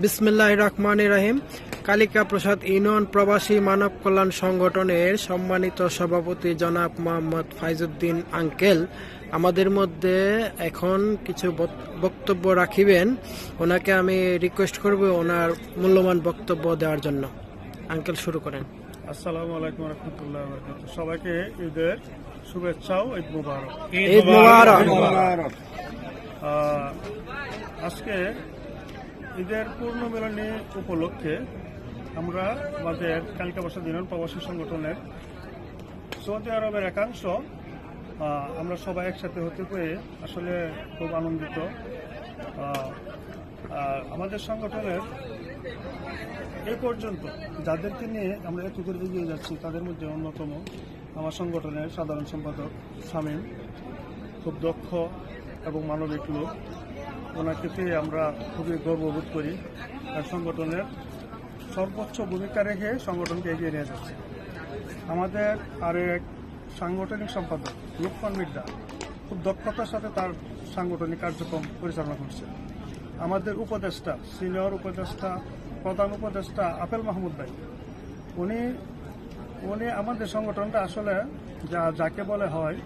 বিসমিল্লাহ রহমান রাহিম। কালিকা প্রসাদ ইউনিয়ন প্রবাসী মানব কল্যাণ সংগঠনের সম্মানিত সভাপতি জনাব মোহাম্মদ ফাইজুদ্দিন আঙ্কেল আমাদের মধ্যে এখন কিছু বক- বক্তব্য রাখিবেন। ওনাকে আমি রিকোয়েস্ট করব ওনার মূল্যবান বক্তব্য দেওয়ার জন্য। আঙ্কেল শুরু করেন। আসসালামু আলাইকুম রহমতুল্লাহ সবাইকে ঈদের শুভেচ্ছা ও ঈদ মুবারক। ঈদ মুবারক। আজকে ঈদের পূর্ণ মিলনী উপলক্ষে আমরা আমাদের কালিকা বসা দিনন প্রবাসী সংগঠনের সৌদি আরবের একাংশ আমরা সবাই একসাথে হতে পেরে আসলে খুব আনন্দিত। আমাদের সংগঠনের এ পর্যন্ত যাদেরকে নিয়ে আমরা এত দূর এগিয়ে যাচ্ছি, তাদের মধ্যে অন্যতম আমার সংগঠনের সাধারণ সম্পাদক শামীম, খুব দক্ষ এবং মানবিক লোক। ওনাকে পেয়ে আমরা খুবই গর্ববোধ করি। আর সংগঠনের সর্বোচ্চ ভূমিকা রেখে সংগঠনকে এগিয়ে নিয়ে যাচ্ছে। আমাদের আর এক সাংগঠনিক সম্পাদক লুৎফান মির্জা খুব দক্ষতার সাথে তার সাংগঠনিক কার্যক্রম পরিচালনা করছে। আমাদের উপদেষ্টা, সিনিয়র উপদেষ্টা, প্রধান উপদেষ্টা আপেল মাহমুদ ভাই, উনি উনি আমাদের সংগঠনটা আসলে যা, যাকে বলে হয়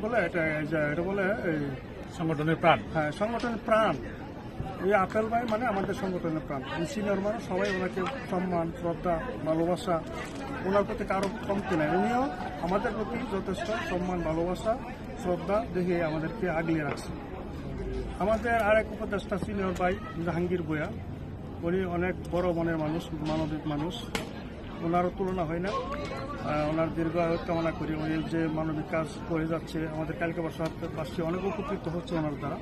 কি- বলে এটা এটা বলে এই সংগঠনের প্রাণ। হ্যাঁ সংগঠনের প্রাণ। এই আপেল ভাই মানে আমাদের সংগঠনের প্রাণ। সিনিয়র মানুষ সবাই ওনাকে সম্মান শ্রদ্ধা ভালোবাসা ওনার প্রতি কারও কমতি নাই। উনিও আমাদের প্রতি যথেষ্ট সম্মান ভালোবাসা শ্রদ্ধা দেখে আমাদেরকে আগলিয়ে রাখছে আমাদের আরেক উপদেষ্টা সিনিয়র ভাই জাহাঙ্গীর বয়া উনি অনেক বড় মনের মানুষ মানবিক মানুষ। ওনারও তুলনা হয় না। ওনার দীর্ঘ আয়ু কামনা করি। উনি যে মানবিক কাজ করে যাচ্ছে, আমাদের কালকে পাশে অনেক উপকৃত হচ্ছে ওনার দ্বারা।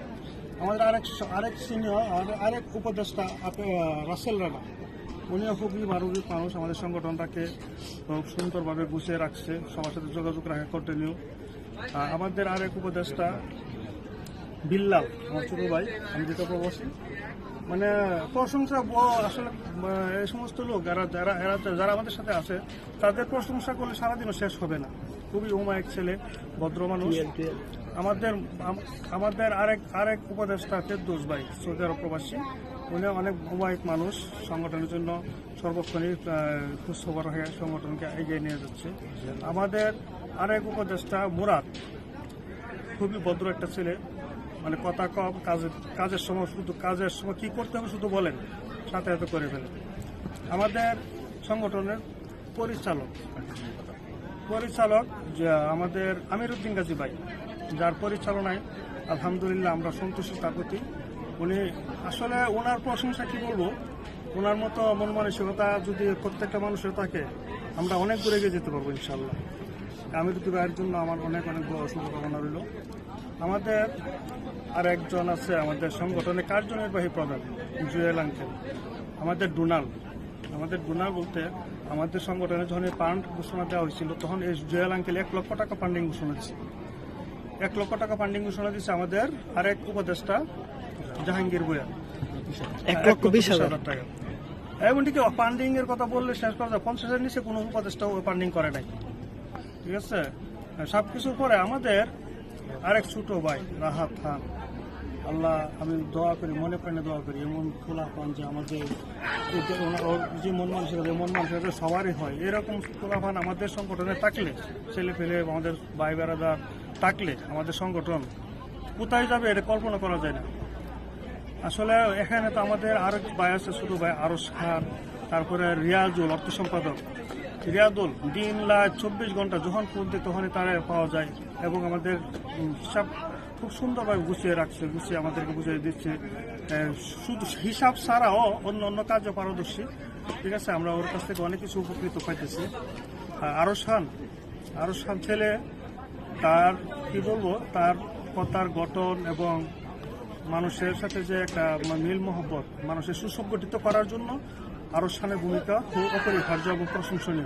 আমাদের আরেক আরেক সিনিয়র আরেক উপদেষ্টা রাসেল রানা। উনিও খুবই মানবিক মানুষ। আমাদের সংগঠনটাকে খুব সুন্দরভাবে গুছিয়ে রাখছে। সবার সাথে যোগাযোগ রাখা কন্টিনিউ আমাদের আরেক উপদেষ্টা, বিল্লাল, আমার ছোট ভাই, আমি যেটা প্রবাসী মানে প্রশংসা আসলে এই সমস্ত লোক যারা যারা এরা যারা আমাদের সাথে আছে তাদের প্রশংসা করলে সারাদিনও শেষ হবে না। খুবই উমায়ক ছেলে ভদ্র মানুষ। আমাদের আমাদের আরেক আরেক উপদেষ্টা ফেরদৌস ভাই সৌদি আরব প্রবাসী। উনি অনেক উমায়ক মানুষ সংগঠনের জন্য সর্বক্ষণই খোঁজখবর হয়ে সংগঠনকে এগিয়ে নিয়ে যাচ্ছে। আমাদের আরেক উপদেষ্টা মুরাদ খুবই ভদ্র একটা ছেলে। মানে কথা কম, কাজের কাজের সময় শুধু কাজের সময় কি করতে হবে শুধু বলেন সাথে সাথে করে ফেলেন। আমাদের সংগঠনের পরিচালক পরিচালক আমাদের আমির উদ্দিন গাজী ভাই, যার পরিচালনায় আলহামদুলিল্লাহ আমরা সন্তুষ্ট তার প্রতি উনি আসলে ওনার প্রশংসা কি বলব, ওনার মতো মন মানসিকতা যদি প্রত্যেকটা মানুষের থাকে, আমরা অনেক দূরে এগিয়ে যেতে পারব ইনশাল্লাহ আমির ভাইয়ের জন্য আমার অনেক অনেক শুভকামনা রইল। আমাদের আর একজন আছে আমাদের সংগঠনের কার্যনির্বাহী প্রধান জুয়েল আঙ্কেল। আমাদের ডোনাল। আমাদের ডোনাল বলতে আমাদের সংগঠনে যখন এই ফান্ড ঘোষণা দেওয়া হয়েছিল তখন এই জুয়েল আঙ্কেল এক লক্ষ টাকা ফান্ডিং ঘোষণা দিচ্ছে এক লক্ষ টাকা ফান্ডিং ঘোষণা দিচ্ছে আমাদের আরেক উপদেষ্টা জাহাঙ্গীর বয়া এক লক্ষ বিশ হাজার। টাকা। এমনকি ফান্ডিং এর কথা বললে শেষ করা যায় পঞ্চাশ হাজার নিচে কোনো উপদেষ্টা ফান্ডিং করে নাই। ঠিক আছে? সব কিছুর পরে আমাদের আরেক ছোট ভাই, রাহাত খান। আল্লাহ, আমি দোয়া করি, মনে প্রাণে দোয়া করি। এমন খোলা পান যে আমাদের যে মন এই মন মানসিকতা সবারই হয়। এরকম খোলা পান আমাদের সংগঠনে থাকলে, ছেলে ফেলে আমাদের ভাই বেড়াদার থাকলে আমাদের সংগঠন কোথায় যাবে এটা কল্পনা করা যায় না। আসলে এখানে তো আমাদের আরও ভাই আছে শুধু ভাই আরস খান, তারপরে রিয়াজুল অর্থ সম্পাদক। রিয়াদুল দিন রাত চব্বিশ ঘণ্টা যখন ফোন দিই তখনই তারা পাওয়া যায় এবং আমাদের উম, সব খুব সুন্দরভাবে গুছিয়ে রাখছে গুছিয়ে আমাদেরকে বুঝিয়ে দিচ্ছে। শুধু হিসাব ছাড়াও অন্য অন্য কাজও পারদর্শী। ঠিক আছে আমরা ওর কাছ থেকে অনেক কিছু উপকৃত পাইতেছি। আর আরস খান আরস খান ছেলে তার কি বলব তার কথার গঠন এবং মানুষের সাথে যে একটা মিল মহব্বত মানুষের সুসংগঠিত করার জন্য আরও স্থানের ভূমিকা খুব অপরিহার্য এবং প্রশংসনীয়।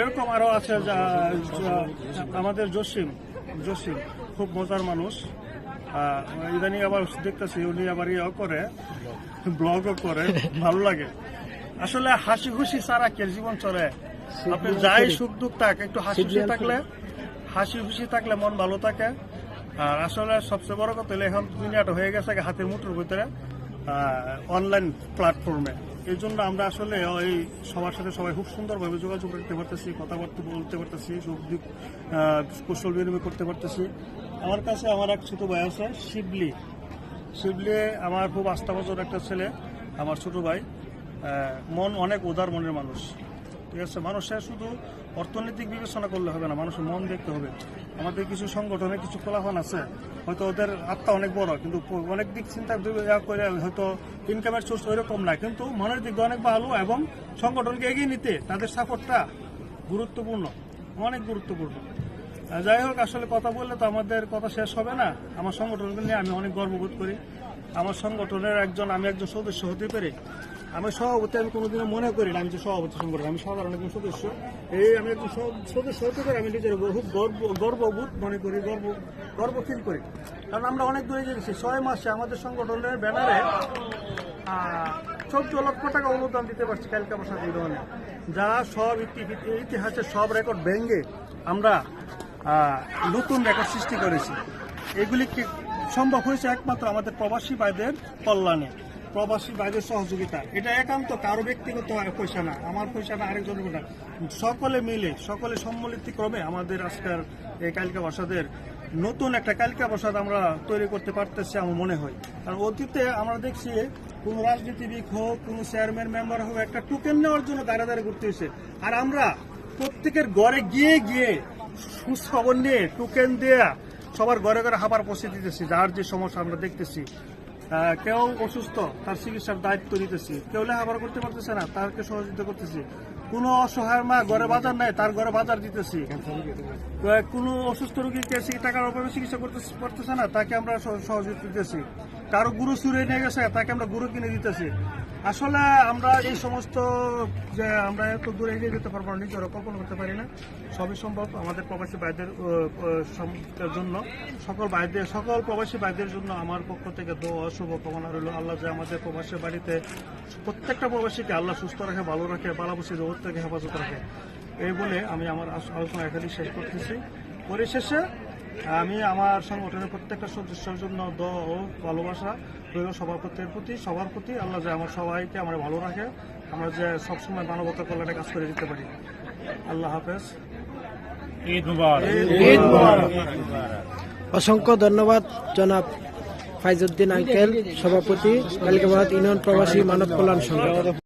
এরকম আরও আছে যা- আমাদের জসিম জসিম খুব মজার মানুষ। ইদানিং আবার দেখতেছি উনি আবার ইয়ে করে ব্লগও করে ভালো লাগে। আসলে হাসি খুশি ছাড়া কে জীবন চলে? আপনি যাই সুখ দুঃখ থাক একটু হাসি খুশি থাকলে হাসি খুশি থাকলে মন ভালো থাকে। আর আসলে সবচেয়ে বড় কথা এখন দুনিয়াটা হয়ে গেছে হাতের মুঠোর ভিতরে অনলাইন প্ল্যাটফর্মে এই জন্য আমরা আসলে ওই সবার সাথে সবাই খুব সুন্দরভাবে যোগাযোগ রাখতে পারতেছি, কথাবার্তা বলতে পারতেছি সুখ কৌশল বিনিময় করতে পারতেছি। আমার কাছে আমার এক ছোটো ভাই আছে, শিবলি। শিবলি আমার খুব আস্থাভাজন একটা ছেলে, আমার ছোটো ভাই। মন অনেক উদার মনের মানুষ। ঠিক আছে মানুষের শুধু অর্থনৈতিক বিবেচনা করলে হবে না, মানুষের মন দেখতে হবে। আমাদের কিছু সংগঠনে কিছু কোলাহল আছে, হয়তো ওদের আত্মা অনেক বড়, কিন্তু অনেক দিক চিন্তা করে হয়তো ইনকামের সোর্স ওইরকম না। কিন্তু মনের দিক অনেক ভালো এবং সংগঠনকে এগিয়ে নিতে তাদের সাপোর্টটা গুরুত্বপূর্ণ, অনেক গুরুত্বপূর্ণ। যাই হোক, আসলে কথা বললে তো আমাদের কথা শেষ হবে না। আমার সংগঠনকে নিয়ে আমি অনেক গর্ববোধ করি। আমার সংগঠনের একজন, আমি একজন সদস্য হতে পেরে আমি সভাপতি আমি কোনোদিনও মনে করি না, আমি যে সভাপতি সংগঠন আমি সাধারণ একজন সদস্য। এই আমি একজন সদ- সদস্য হতে পারে, আমি নিজের খুব গর্ব, গর্ববোধ মনে করি, গর্ব গর্ব ফিল করি। কারণ আমরা অনেক দূরে গেছি ছয় মাসে আমাদের সংগঠনের ব্যানারে চোদ্দ লক্ষ টাকা অনুদান দিতে পারছি কালকা প্রসাদ ইউনিয়নে যা সব ইতি- ইতিহাসের সব রেকর্ড ভেঙে আমরা নতুন রেকর্ড সৃষ্টি করেছি, এগুলি সম্ভব হয়েছে একমাত্র আমাদের প্রবাসী ভাইদের কল্যাণে? প্রবাসী বাইরের সহযোগিতা। এটা একান্ত, কারও ব্যক্তিগত পয়সা না। আমার পয়সা না আরেকজনের না সকলে মিলে, সকলে সম্মিলিত ক্রমে আমাদের আজকের এই কালিকা প্রসাদের নতুন একটা কালিকা প্রসাদ আমরা তৈরি করতে পারতেছি আমার মনে হয়। কারণ অতীতে আমরা দেখছি, কোনো রাজনীতিবিদ হোক, কোনো চেয়ারম্যান, মেম্বার হোক, একটা টোকেন নেওয়ার জন্য দাঁড়া দাঁড়া করতে হয়েছে। আর আমরা প্রত্যেকের ঘরে গিয়ে গিয়ে সুখবর নিয়ে টোকেন দেয়া সবার ঘরে ঘরে হাবার পৌঁছে দিতেছি। যার যে সমস্যা আমরা দেখতেছি কেউ অসুস্থ, তার চিকিৎসার দায়িত্ব নিতেছি। কেউ লেখাপড়া করতে পারতেছে না তাকে সহযোগিতা করতেছি। কোনো অসহায় মা ঘরে বাজার নাই, তার ঘরে বাজার দিতেছি। কোন অসুস্থ রোগীকে সেই টাকার অভাবে চিকিৎসা করতে পারতেছে না, তাকে আমরা সহযোগিতা দিতেছি। কারও গুরু চুরে নিয়ে গেছে, তাকে আমরা গুরু কিনে দিতেছি। আসলে আমরা এই সমস্ত যে আমরা এত দূরে এগিয়ে যেতে পারব না, নিজেরা কল্পনা করতে পারি না। সবই সম্ভব আমাদের প্রবাসী ভাইদের জন্য। সকল ভাইদের, সকল প্রবাসী ভাইদের জন্য আমার পক্ষ থেকে দোয়া শুভ কামনা রইল। আল্লাহ যে আমাদের প্রবাসী বাড়িতে প্রত্যেকটা প্রবাসীকে আল্লাহ সুস্থ রাখে, ভালো রাখে, বালাবসী জগৎ থেকে হেফাজত রাখে। এই বলে আমি আমার আলোচনা এখানেই শেষ করতেছি। পরিশেষে আমি আমার সংগঠনের প্রত্যেকটা সদস্যের জন্য দোয়া ও ভালোবাসা রইল সভাপতির প্রতি। সবার প্রতি আল্লাহ যে আমার সবাইকে আমার ভালো রাখে আমরা যে সবসময় মানবতা কল্যাণে কাজ করে দিতে পারি। আল্লাহ হাফেজ। ঈদ ঈদ অসংখ্য ধন্যবাদ জনাব ফাইজুদ্দিন আঙ্কেল সভাপতি কালিকাবাদ ইউনিয়ন প্রবাসী মানব কল্যাণ সংগঠন।